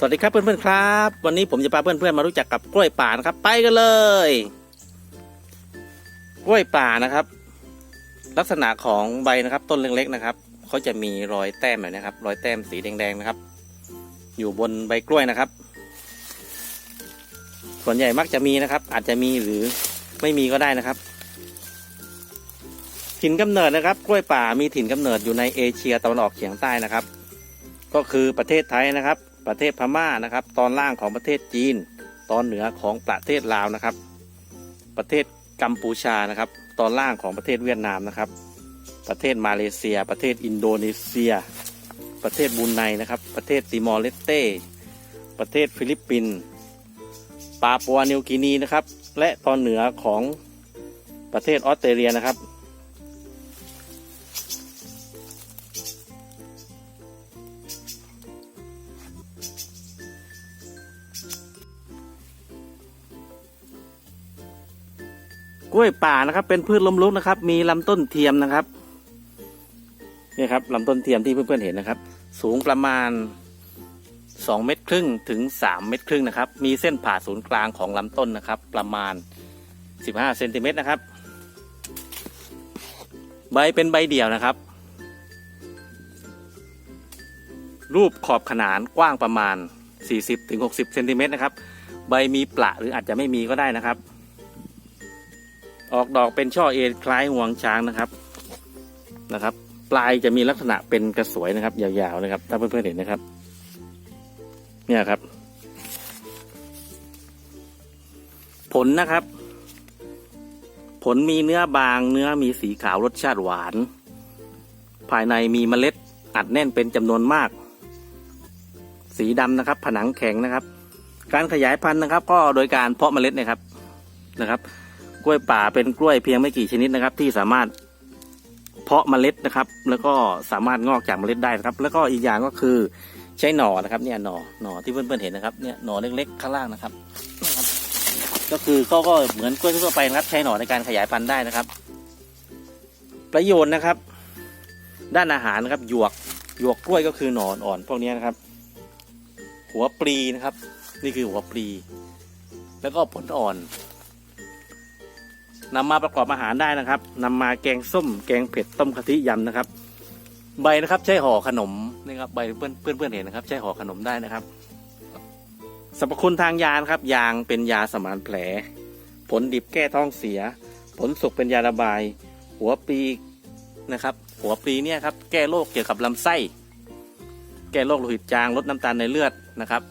สวัสดีครับเพื่อนๆครับ วันนี้ผมจะพาเพื่อนๆมารู้จักกับกล้วยป่านะครับ ไปกันเลย กล้วยป่านะครับ ลักษณะของใบนะครับ ต้นเล็กๆนะครับเขาจะมีรอยแต้มแบบนี้นะครับ รอยแต้มสีแดงๆนะครับ อยู่บนใบกล้วยนะครับ ส่วนใหญ่มักจะมีนะครับ อาจจะมีหรือไม่มีก็ได้นะครับ ถิ่นกำเนิดนะครับ กล้วยป่ามีถิ่นกำเนิดอยู่ในเอเชียตะวันออกเฉียงใต้นะครับ ก็คือประเทศไทยนะครับ ประเทศพม่านะครับ ตอนล่างของประเทศจีน ตอนเหนือของประเทศลาวนะครับ ประเทศกัมพูชานะครับ ตอนล่างของประเทศเวียดนามนะครับ ประเทศมาเลเซีย ประเทศอินโดนีเซีย ประเทศบรูไนนะครับ ประเทศติมอร์เลสเต้ ประเทศฟิลิปปินส์ปาปัวนิวกินีนะครับ และตอนเหนือของประเทศออสเตรเลียนะครับ กล้วยป่านะครับ เป็นพืชล้มลุกนะครับ มีลำต้นเทียมนะครับนี่ครับลำต้นเทียมที่เพื่อนๆเห็นนะครับ สูงประมาณ 2 เมตรครึ่งถึง 3 เมตรครึ่งนะครับ มีเส้นผ่าศูนย์กลางของลำต้นนะครับ ประมาณ 15เซนติเมตรนะครับ ใบเป็นใบเดี่ยวนะครับ รูปขอบขนานกว้างประมาณ 40ถึง60เซนติเมตรนะครับ ใบมีปละหรืออาจจะไม่มีก็ได้นะครับ ออกดอกเป็นช่อเอ็นคล้ายงวงช้างนะครับนะครับ ปลายจะมีลักษณะเป็นกระสวยนะครับ ยาวๆนะครับ ถ้าเพื่อนๆเห็นนะครับ เนี่ยครับ ผลนะครับ ผลมีเนื้อบาง เนื้อมีสีขาวรสชาติหวาน ภายในมีเมล็ดอัดแน่นเป็นจำนวนมาก สีดำนะครับ ผนังแข็งนะครับ การขยายพันธุ์นะครับ ก็โดยการเพาะเมล็ดนะครับนะครับ กล้วยป่าเป็นกล้วยเพียงไม่กี่ชนิดนะครับ ที่สามารถเพาะเมล็ดนะครับ แล้วก็สามารถงอกจากเมล็ดได้นะครับ แล้วก็อีกอย่างก็คือใช้หน่อนะครับ เนี่ยหน่อหน่อที่เพื่อนๆเห็นนะครับเนี่ยหน่อเล็กๆข้างล่างนะครับ ก็คือก็ก็เหมือนกล้วยทั่วไปนะครับ ใช้หน่อในการขยายพันธุ์ได้นะครับ ประโยชน์นะครับ ด้านอาหารนะครับหยวกหยวกกล้วยก็คือหน่ออ่อนพวกนี้นะครับ หัวปลีนะครับ นี่คือหัวปลี แล้วก็ผลอ่อน นำมาประกอบอาหารได้นะครับนำมาแกงส้ม แกงเผ็ดต้มกะทิยำนะครับ ใบนะครับใช้ห่อขนมนี่ครับใบเพื่อนเพื่อนเพื่อนเห็นนะครับ ใช้ห่อขนมได้นะครับสรรพคุณทางยานครับ ยางเป็นยาสมานแผล ผลดิบแก้ท้องเสีย ผลสุกเป็นยาระบาย หัวปลีนะครับ หัวปลีเนี่ยครับแก้โรคเกี่ยวกับลำไส้ แก้โรคโลหิตจางลดน้ำตาลในเลือดนะครับ